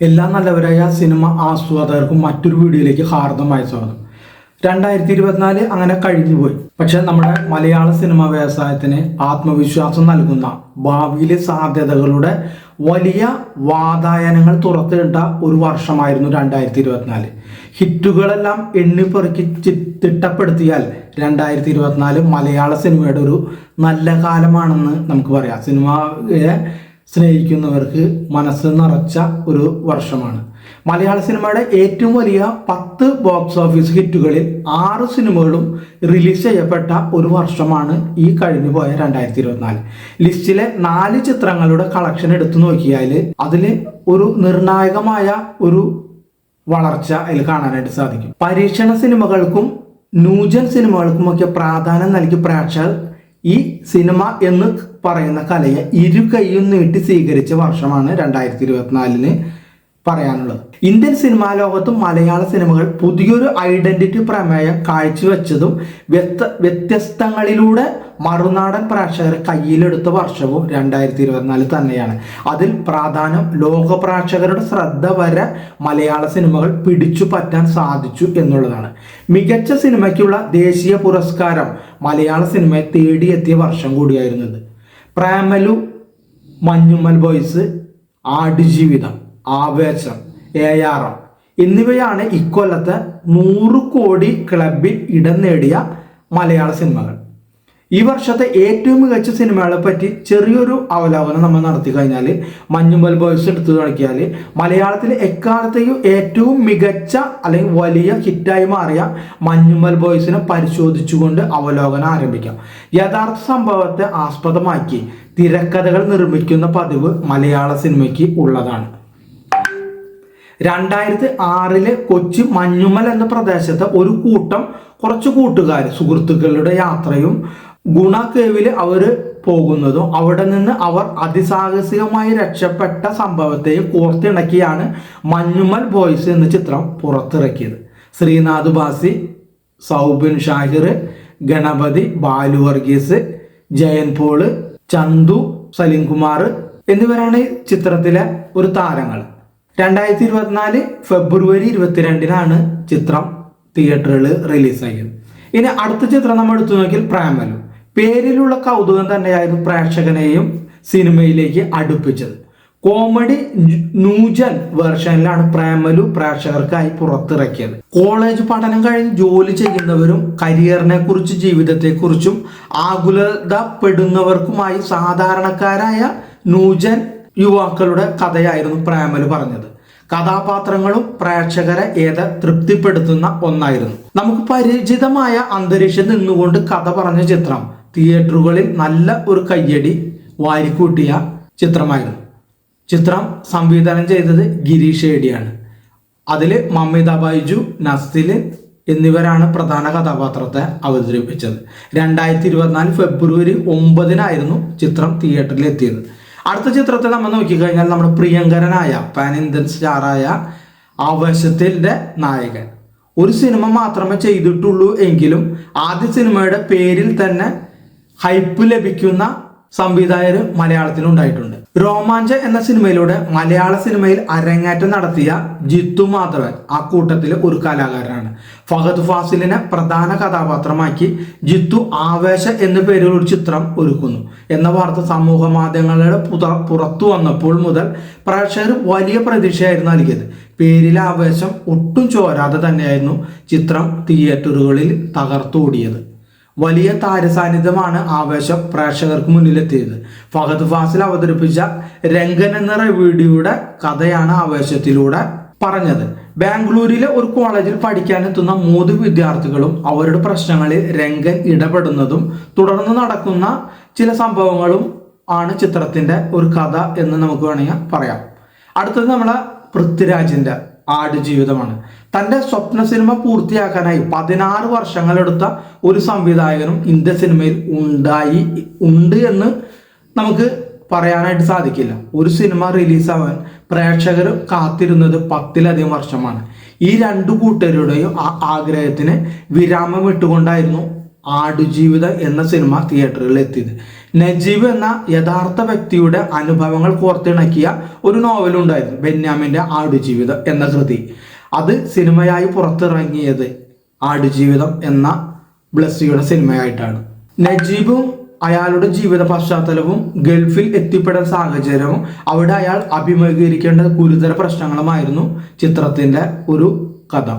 എല്ലാ നല്ലവരായ സിനിമ ആസ്വാദകർക്കും മറ്റൊരു വീഡിയോയിലേക്ക് ഹാർദമായ സ്വാഗതം. രണ്ടായിരത്തി ഇരുപത്തിനാല് അങ്ങനെ കഴിഞ്ഞുപോയി. പക്ഷെ നമ്മുടെ മലയാള സിനിമ വ്യവസായത്തിന് ആത്മവിശ്വാസം നൽകുന്ന ഭാവിയിലെ സാധ്യതകളുടെ വലിയ വാതായനങ്ങൾ തുറത്തിട്ട ഒരു വർഷമായിരുന്നു രണ്ടായിരത്തി ഇരുപത്തിനാല് ഹിറ്റുകളെല്ലാം എണ്ണിപ്പെറുക്കി തിട്ടപ്പെടുത്തിയാൽ രണ്ടായിരത്തി ഇരുപത്തിനാല് മലയാള സിനിമയുടെ ഒരു നല്ല കാലമാണെന്ന് നമുക്ക് പറയാം. സിനിമയെ സ്നേഹിക്കുന്നവർക്ക് മനസ്സ് നിറച്ച ഒരു വർഷമാണ്. മലയാള സിനിമയുടെ ഏറ്റവും വലിയ പത്ത് ബോക്സ് ഓഫീസ് ഹിറ്റുകളിൽ ആറ് സിനിമകളും റിലീസ് ചെയ്യപ്പെട്ട ഒരു വർഷമാണ് ഈ കഴിഞ്ഞു പോയ രണ്ടായിരത്തി ഇരുപത്തിനാല് ലിസ്റ്റിലെ നാല് ചിത്രങ്ങളുടെ കളക്ഷൻ എടുത്തു നോക്കിയാൽ അതിൽ ഒരു നിർണായകമായ ഒരു വളർച്ച അതിൽ കാണാനായിട്ട് സാധിക്കും. പരീക്ഷണ സിനിമകൾക്കും ന്യൂജൻ സിനിമകൾക്കുമൊക്കെ പ്രാധാന്യം നൽകി പ്രേക്ഷകർ ഈ സിനിമ എന്ന് പറയുന്ന കലയെ ഇരു കൈയും നീട്ടി സ്വീകരിച്ച വർഷമാണ് രണ്ടായിരത്തി ഇരുപത്തിനാലിന് പറയാനുള്ളത്. ഇന്ത്യൻ സിനിമാ ലോകത്തും മലയാള സിനിമകൾ പുതിയൊരു ഐഡന്റിറ്റി പ്രമേയം കാഴ്ചവെച്ചതും വ്യത്യ വ്യത്യസ്തങ്ങളിലൂടെ മറുനാടൻ പ്രേക്ഷകരെ കയ്യിലെടുത്ത വർഷവും രണ്ടായിരത്തി ഇരുപത്തിനാല് തന്നെയാണ്. അതിൽ പ്രാധാന്യം ലോക പ്രേക്ഷകരുടെ ശ്രദ്ധ വരെ മലയാള സിനിമകൾ പിടിച്ചു പറ്റാൻ സാധിച്ചു എന്നുള്ളതാണ്. മികച്ച സിനിമയ്ക്കുള്ള ദേശീയ പുരസ്കാരം മലയാള സിനിമയെ തേടിയെത്തിയ വർഷം കൂടിയായിരുന്നത്. Premalu Manjummel boys Aadujeevitham Aavesham A R M എന്നിവയാണ് ഇക്കൊല്ലത്തെ നൂറ് കോടി ക്ലബിൽ ഇടം നേടിയ മലയാള സിനിമകൾ. ഈ വർഷത്തെ ഏറ്റവും മികച്ച സിനിമകളെ പറ്റി ചെറിയൊരു അവലോകനം നമ്മൾ നടത്തി കഴിഞ്ഞാൽ മഞ്ഞുമ്പൽ ബോയ്സ് എടുത്തു നോക്കിയാൽ മലയാളത്തിലെ എക്കാലത്തെയും ഏറ്റവും മികച്ച അല്ലെങ്കിൽ വലിയ ഹിറ്റായി മാറിയ മഞ്ഞുമ്മൽ ബോയ്സിനെ പരിശോധിച്ചുകൊണ്ട് അവലോകനം ആരംഭിക്കാം. യഥാർത്ഥ സംഭവത്തെ ആസ്പദമാക്കി തിരക്കഥകൾ നിർമ്മിക്കുന്ന പതിവ് മലയാള സിനിമയ്ക്ക് ഉള്ളതാണ്. രണ്ടായിരത്തി ആറിലെ കൊച്ചി മഞ്ഞുമൽ എന്ന പ്രദേശത്തെ ഒരു കൂട്ടം കുറച്ച് കൂട്ടുകാർ സുഹൃത്തുക്കളുടെ യാത്രയും ഗുണ കേവിൽ അവർ പോകുന്നതും അവിടെ നിന്ന് അവർ അതിസാഹസികമായി രക്ഷപ്പെട്ട സംഭവത്തെയും കോർത്തിണക്കിയാണ് മഞ്ഞുമൽ ബോയ്സ് എന്ന ചിത്രം പുറത്തിറക്കിയത്. ശ്രീനാഥ് ബാസി സൗബിൻ ഷാഹിർ ഗണപതി ബാലു വർഗീസ് ജയൻ പോൾ ചന്തു സലീംകുമാർ എന്നിവരാണ് ഈ ചിത്രത്തിലെ ഒരു താരങ്ങൾ. രണ്ടായിരത്തി ഇരുപത്തിനാല് ഫെബ്രുവരി ഇരുപത്തിരണ്ടിനാണ് ചിത്രം തിയേറ്ററുകളിൽ റിലീസായത്. ഇനി അടുത്ത ചിത്രം നമ്മൾ എടുത്തു നോക്കിയാൽ പ്രേമലു. പേരിലുള്ള കൗതുകം തന്നെയായിരുന്നു പ്രേക്ഷകനെയും സിനിമയിലേക്ക് അടുപ്പിച്ചത്. കോമഡി നൂജൻ വേർഷനിലാണ് പ്രേമലു പ്രേക്ഷകർക്കായി പുറത്തിറക്കിയത്. കോളേജ് പഠനം കഴിഞ്ഞ് ജോലി ചെയ്യുന്നവരും കരിയറിനെ കുറിച്ച് ജീവിതത്തെ കുറിച്ചും ആകുലതപ്പെടുന്നവർക്കുമായി സാധാരണക്കാരായ നൂജൻ യുവാക്കളുടെ കഥയായിരുന്നു പ്രേമലു പറഞ്ഞത്. കഥാപാത്രങ്ങളും പ്രേക്ഷകരെ ഏത തൃപ്തിപ്പെടുത്തുന്ന ഒന്നായിരുന്നു. നമുക്ക് പരിചിതമായ അന്തരീക്ഷം നിന്നുകൊണ്ട് കഥ പറഞ്ഞ ചിത്രം തിയേറ്ററുകളിൽ നല്ല ഒരു കയ്യടി വാരിക്കൂട്ടിയ ചിത്രമായിരുന്നു. ചിത്രം സംവിധാനം ചെയ്തത് ഗിരീഷ് ഏടിയാണ്. അതിൽ മമിത ബൈജു നസിൽ എന്നിവരാണ് പ്രധാന കഥാപാത്രത്തെ അവതരിപ്പിച്ചത്. രണ്ടായിരത്തി ഇരുപത്തിനാല് ഫെബ്രുവരി ഒമ്പതിനായിരുന്നു ചിത്രം തിയേറ്ററിൽ എത്തിയത് അടുത്ത ചിത്രത്തെ നമ്മൾ നോക്കിക്കഴിഞ്ഞാൽ നമ്മുടെ പ്രിയങ്കരനായ പാൻ ഇന്ത്യൻ സ്റ്റാറായ ആവേശത്തിന്റെ നായകൻ. ഒരു സിനിമ മാത്രമേ ചെയ്തിട്ടുള്ളൂ എങ്കിലും ആദ്യ സിനിമയുടെ പേരിൽ തന്നെ ഹൈപ്പ് ലഭിക്കുന്ന സംവിധായകർ മലയാളത്തിലുണ്ടായിട്ടുണ്ട്. രോമാഞ്ച എന്ന സിനിമയിലൂടെ മലയാള സിനിമയിൽ അരങ്ങേറ്റം നടത്തിയ ജിത്തു മാധവൻ ആ കൂട്ടത്തിലെ ഒരു കലാകാരനാണ്. ഫഹദ് ഫാസിലിനെ പ്രധാന കഥാപാത്രമാക്കി ജിത്തു ആവേശ എന്ന പേരിൽ ഒരു ചിത്രം ഒരുക്കുന്നു. എന്ന വാർത്ത സമൂഹ മാധ്യമങ്ങളുടെ പുറത്തു വന്നപ്പോൾ മുതൽ പ്രേക്ഷകർ വലിയ പ്രതീക്ഷയായിരുന്നു നൽകിയത്. പേരിലെ ആവേശം ഒട്ടും ചോരാതെ തന്നെയായിരുന്നു ചിത്രം തിയേറ്ററുകളിൽ തകർത്തോടിയത്. വലിയ താരസാന്നിധ്യമാണ് ആവേശം പ്രേക്ഷകർക്ക് മുന്നിലെത്തിയത്. ഫഹദ് ഫാസിൽ അവതരിപ്പിച്ച രംഗൻ എന്ന വീഡിയോയുടെ കഥയാണ് ആവേശത്തിലൂടെ പറഞ്ഞത്. ബാംഗ്ലൂരിലെ ഒരു കോളേജിൽ പഠിക്കാനെത്തുന്ന മൂന്ന് വിദ്യാർത്ഥികളും അവരുടെ പ്രശ്നങ്ങളിൽ രംഗൻ ഇടപെടുന്നതും തുടർന്ന് നടക്കുന്ന ചില സംഭവങ്ങളും ആണ് ചിത്രത്തിന്റെ ഒരു കഥ എന്ന് നമുക്ക് വേണമെങ്കിൽ പറയാം. അടുത്തത് നമ്മളെ പൃഥ്വിരാജിന്റെ ആടുജീവിതമാണ് തന്റെ സ്വപ്ന സിനിമ പൂർത്തിയാക്കാനായി പതിനാറ് വർഷങ്ങളെടുത്ത ഒരു സംവിധായകനും ഇന്ത്യ സിനിമയിൽ ഉണ്ടായി ഉണ്ട് എന്ന് നമുക്ക് പറയാനായിട്ട് സാധിക്കില്ല. ഒരു സിനിമ റിലീസാവാൻ പ്രേക്ഷകർ കാത്തിരുന്നത് പത്തിലധികം വർഷമാണ്. ഈ രണ്ടു കൂട്ടരുടെയും ആഗ്രഹത്തിന് വിരാമം ഇട്ടുകൊണ്ടായിരുന്നു ആടുജീവിതം എന്ന സിനിമ തിയേറ്ററുകളിൽ എത്തിയത് നജീബ് എന്ന യഥാർത്ഥ വ്യക്തിയുടെ അനുഭവങ്ങൾ കോർത്തിണക്കിയ ഒരു നോവലുണ്ടായിരുന്നു ബെന്യാമിന്റെ ആടുജീവിതം എന്ന കൃതി. അത് സിനിമയായി പുറത്തിറങ്ങിയത് ആടുജീവിതം എന്ന ബ്ലസ്സിയുടെ സിനിമയായിട്ടാണ്. നജീബും അയാളുടെ ജീവിത പശ്ചാത്തലവും ഗൾഫിൽ എത്തിപ്പെടാൻ സാഹചര്യവും അവിടെ അയാൾ അഭിമുഖീകരിക്കേണ്ട ഗുരുതര പ്രശ്നങ്ങളുമായിരുന്നു ചിത്രത്തിന്റെ ഒരു കഥ.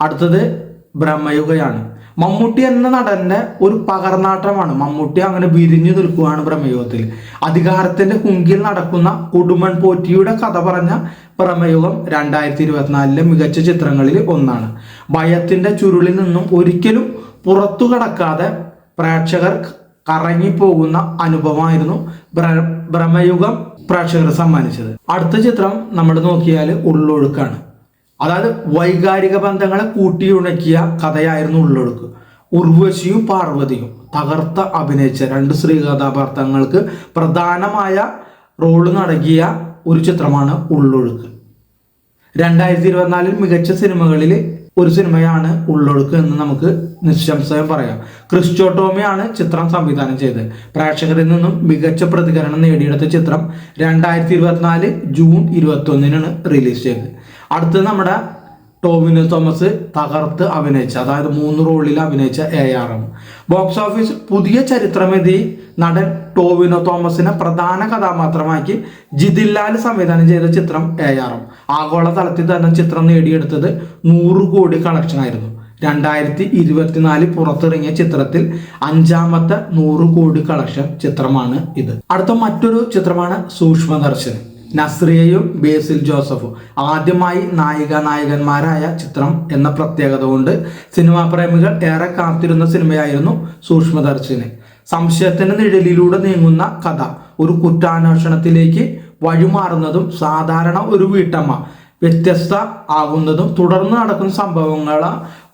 അടുത്തത് ബ്രഹ്മയുഗയാണ്. മമ്മൂട്ടി എന്ന നടന്റെ ഒരു പകർനാട്ടമാണ് മമ്മൂട്ടി അങ്ങനെ വിരിഞ്ഞു നിൽക്കുകയാണ് പ്രമേയോഗത്തിൽ അധികാരത്തിന്റെ കുങ്കിൽ നടക്കുന്ന കുടുംബൻ പോറ്റിയുടെ കഥ പറഞ്ഞ പ്രമേയോഗം രണ്ടായിരത്തി ഇരുപത്തിനാലിലെ മികച്ച ചിത്രങ്ങളിൽ ഒന്നാണ്. ഭയത്തിന്റെ ചുരുളിൽ നിന്നും ഒരിക്കലും പുറത്തു കടക്കാതെ പ്രേക്ഷകർ കറങ്ങിപ്പോകുന്ന അനുഭവമായിരുന്നു ഭ്രമയുഗം പ്രേക്ഷകർ സമ്മാനിച്ചത്. അടുത്ത ചിത്രം നമ്മൾ നോക്കിയാൽ ഉള്ളൊഴുക്കാണ്. അതായത് വൈകാരിക ബന്ധങ്ങളെ കൂട്ടിയുണക്കിയ കഥയായിരുന്നു ഉള്ളൊഴുക്ക്. ഉർവശിയും പാർവതിയും തകർത്ത അഭിനയിച്ച രണ്ട് സ്ത്രീ കഥാപാത്രങ്ങൾക്ക് പ്രധാനമായ റോൾ നടക്കിയ ഒരു ചിത്രമാണ് ഉള്ളൊഴുക്ക്. രണ്ടായിരത്തി ഇരുപത്തിനാലിൽ മികച്ച സിനിമകളിൽ ഒരു സിനിമയാണ് ഉള്ളൊഴുക്ക് എന്ന് നമുക്ക് നിശംസയം പറയാം. ക്രിസ്റ്റോട്ടോമിയാണ് ചിത്രം സംവിധാനം ചെയ്തത്. പ്രേക്ഷകരിൽ നിന്നും മികച്ച പ്രതികരണം നേടിയെടുത്ത ചിത്രം രണ്ടായിരത്തി ഇരുപത്തിനാല് ജൂൺ ഇരുപത്തി ഒന്നിനാണ് റിലീസ് ചെയ്തത്. അടുത്തത് നമ്മുടെ ടോവിനോ തോമസ് തകർത്ത് അഭിനയിച്ച അതായത് മൂന്ന് റോളിൽ അഭിനയിച്ച A R M box office പുതിയ ചരിത്രമെതി നടൻ ടോവിനോ തോമസിനെ പ്രധാന കഥാപാത്രമാക്കി ജിതില്ലാൽ സംവിധാനം ചെയ്ത ചിത്രം എ ആർ എം ആഗോള തലത്തിൽ തന്നെ ചിത്രം നേടിയെടുത്തത് നൂറ് കോടി കളക്ഷൻ ആയിരുന്നു. രണ്ടായിരത്തി ഇരുപത്തിനാലിൽ പുറത്തിറങ്ങിയ ചിത്രത്തിൽ അഞ്ചാമത്തെ നൂറ് കോടി കളക്ഷൻ ചിത്രമാണ് ഇത്. അടുത്ത മറ്റൊരു ചിത്രമാണ് സൂക്ഷ്മദർശൻ. നസ്രിയയും ബേസിൽ ജോസഫും. ആദ്യമായി നായിക നായകന്മാരായ ചിത്രം എന്ന പ്രത്യേകത കൊണ്ട് സിനിമാ പ്രേമികൾ ഏറെ കാത്തിരുന്ന സിനിമയായിരുന്നു സൂക്ഷ്മദർശിനി. സംശയത്തിന്റെ നിഴലിലൂടെ നീങ്ങുന്ന കഥ ഒരു കുറ്റാന്വേഷണത്തിലേക്ക് വഴിമാറുന്നതും സാധാരണ ഒരു വീട്ടമ്മ വ്യത്യസ്ത ആകുന്നതും തുടർന്ന് നടക്കുന്ന സംഭവങ്ങള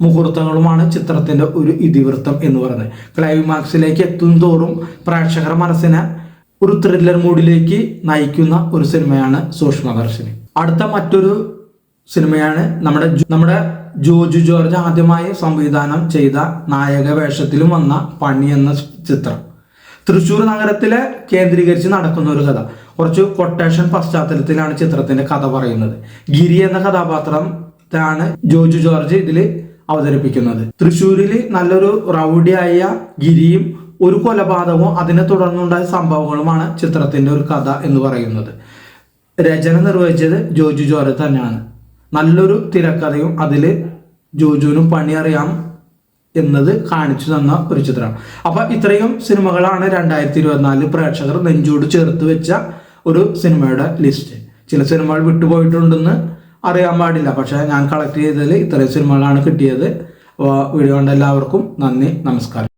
മുഹൂർത്തങ്ങളുമാണ് ചിത്രത്തിന്റെ ഒരു ഇതിവൃത്തം എന്ന് പറയുന്നത്. ക്ലൈമാക്സിലേക്ക് എത്തും തോറും പ്രേക്ഷകർ മനസ്സിനെ ഒരു ത്രില്ലർ മൂഡിലേക്ക് നയിക്കുന്ന ഒരു സിനിമയാണ് സൂക്ഷ്മദർശിനി അടുത്ത മറ്റൊരു സിനിമയാണ് നമ്മുടെ നമ്മുടെ ജോജു ജോർജ് ആദ്യമായി സംവിധാനം ചെയ്ത നായക വേഷത്തിലും വന്ന പണി എന്ന ചിത്രം. തൃശ്ശൂർ നഗരത്തിലെ കേന്ദ്രീകരിച്ച് നടക്കുന്ന ഒരു കഥ. കുറച്ച് കൊട്ടേഷൻ പശ്ചാത്തലത്തിലാണ് ചിത്രത്തിന്റെ കഥ പറയുന്നത്. ഗിരി എന്ന കഥാപാത്രത്തെയാണ് ജോജു ജോർജ് ഇതിൽ അവതരിപ്പിക്കുന്നത്. തൃശ്ശൂരിൽ നല്ലൊരു റൗഡിയായ ഗിരിയും ഒരു കൊലപാതകവും അതിനെ തുടർന്നുണ്ടായ സംഭവങ്ങളുമാണ് ചിത്രത്തിന്റെ ഒരു കഥ എന്ന് പറയുന്നത്. രചന നിർവഹിച്ചത് ജോജു ജോര തന്നെയാണ്. നല്ലൊരു തിരക്കഥയും അതിൽ ജോജുവിനും പണി അറിയാം എന്നത് കാണിച്ചു തന്ന ഒരു ചിത്രമാണ് അപ്പൊ ഇത്രയും സിനിമകളാണ് രണ്ടായിരത്തി ഇരുപത്തിനാലിൽ പ്രേക്ഷകർ നെഞ്ചോട് ചേർത്ത് വെച്ച ഒരു സിനിമയുടെ ലിസ്റ്റ്. ചില സിനിമകൾ വിട്ടുപോയിട്ടുണ്ടെന്ന് അറിയാൻ പാടില്ല. പക്ഷെ ഞാൻ കളക്ട് ചെയ്തതിൽ ഇത്രയും സിനിമകളാണ് കിട്ടിയത്. വീഡിയോ കണ്ട എല്ലാവർക്കും നന്ദി നമസ്കാരം.